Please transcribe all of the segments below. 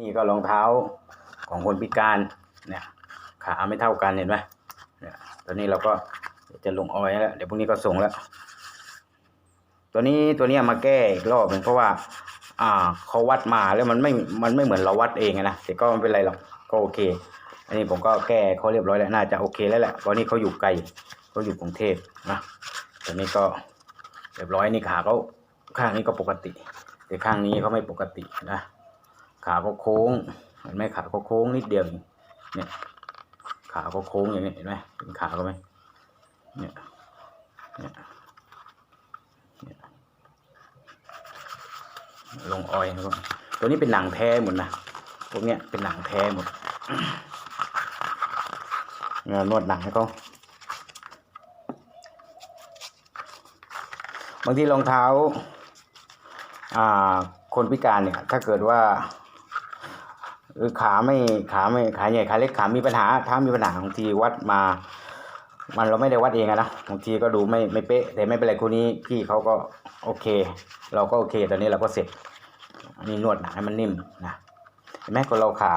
นี่ก็รองเท้าของคนพิการเนี่ยขาไม่เท่ากันเห็นไหมเนี่ยตอนนี้เราก็จะลงออยแล้วเดี๋ยวพรุ่งนี้ก็ส่งแล้ว ตัวนี้ตัวนี้มาแก้อีกรอบหนึ่งเพราะว่า อ่าเขาวัดมาแล้วมันไม่มันไม่เหมือนเราวัดเองนะแต่ก็ไม่เป็นไรหรอกก็โอเค อันนี้ผมก็แก้เขาเรียบร้อยแล้วน่าจะโอเคแล้วแหละเพราะนี่เขาอยู่ไกลเขาอยู่กรุงเทพนะตอนนี้ก็เรียบร้อยนี่ขาเขาข้างนี้ก็ปกติ แต่ข้างนี้เขาไม่ปกตินะ ขาก็โค้ง เห็นไหมขาก็โค้งนิดเดียวเองเนี่ยขาก็โค้งอย่างนี้เห็นไหมเห็นขาเขาไหมเนี่ยเนี่ยเนี่ยลงออยนะครับตัวนี้เป็นหนังแท้หมดนะพวกเนี้ยเป็นหนังแท้หมดเงานวดหนังให้เขาบางทีรองเท้า อ่า คนพิการเนี่ย ถ้าเกิดว่า ขาไม่ขาไม่ขาใหญ่ขาเล็กขามีปัญหาเท้ามีปัญหาบางทีวัดมา มันเราไม่ได้วัดเองอะนะบางทีก็ดูไม่ไม่เป๊ะ แต่ไม่เป็นไรคนนี้พี่เขาก็โอเค เราก็โอเค ตอนนี้เราก็เสร็จอันนี้นวดหนังให้มันนิ่มนะเห็นไหมคนเราขา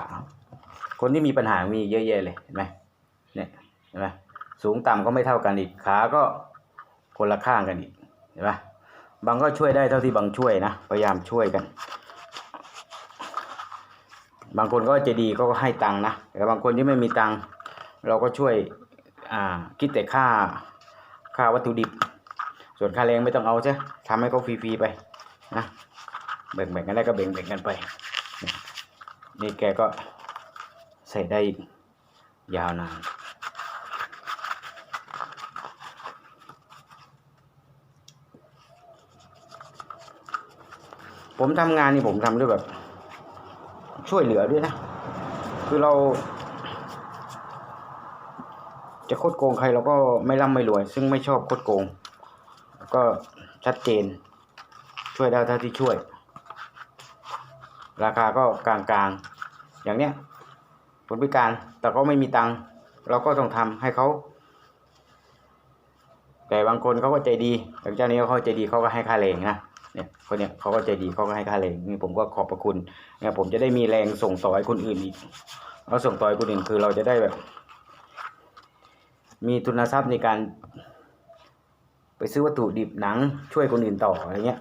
คนที่มีปัญหามีเยอะแยะเลยเห็นไหมเนี่ยเห็นไหมสูงต่ำก็ไม่เท่ากันอีกขาก็คนละข้างกันอีกเห็นไหมบางก็ช่วยได้เท่าที่บางช่วยนะพยายามช่วยกัน บางคนก็จะดีก็ให้ตังค์นะแต่บางคนที่ไม่มีตังค์เราก็ช่วยอ่าคิดแต่ค่าค่าวัตถุดิบ ส่วนค่าแรงไม่ต้องเอาใช่ทำให้เขาฟรีๆไปนะแบ่งๆกันได้ก็แบ่งๆกันไป นี่แกก็ใส่ได้ยาวนานผมทำงานนี่ผมทำด้วยแบบ ช่วยเหลือด้วยนะ คือเรา จะโคดโกงใครเราก็ไม่ร่ำไม่รวย ซึ่งไม่ชอบโคดโกง ก็ชัดเจน ช่วยได้เท่าที่ช่วย ราคาก็กลางๆ อย่างเนี้ยคนพิการแต่ก็ไม่มีตังค์เราก็ต้องทำให้เขาแต่บางคนเขาก็ใจดีอย่างเจ้านี้เขาใจดีเขาก็ให้ค่าแรงนะ เนี่ยคนเนี้ยเขาก็ใจดีเขาก็ให้ค่าแรงนี่ผมก็ขอบพระคุณเนี่ยผมจะได้มีแรงส่งต่อให้คนอื่นอีกเราส่งต่อให้คนอื่นคือเราจะได้แบบ มีทุนทรัพย์ในการ ไปซื้อวัตถุดิบหนัง ช่วยคนอื่นต่ออะไรเงี้ย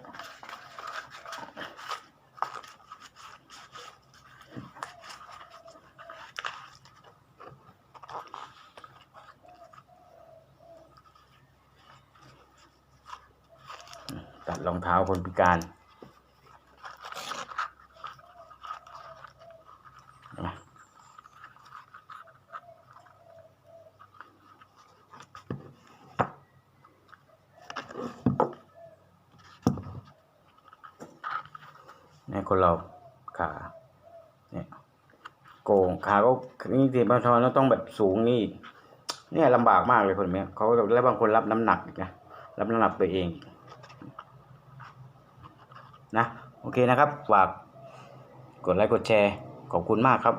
ตัดรองเท้าคนพิการนะเนี่ยคนเราขาเนี่ยโกงขาก็นี่ทีบางทอนแล้วต้องแบบสูงนี่เนี่ยลำบากมากเลยคนเนี้ยเขาแล้วบางคนรับน้ำหนักนะรับน้ำหนักไปเอง นะโอเคนะครับฝากกดไลค์กดแชร์ขอบคุณมากครับ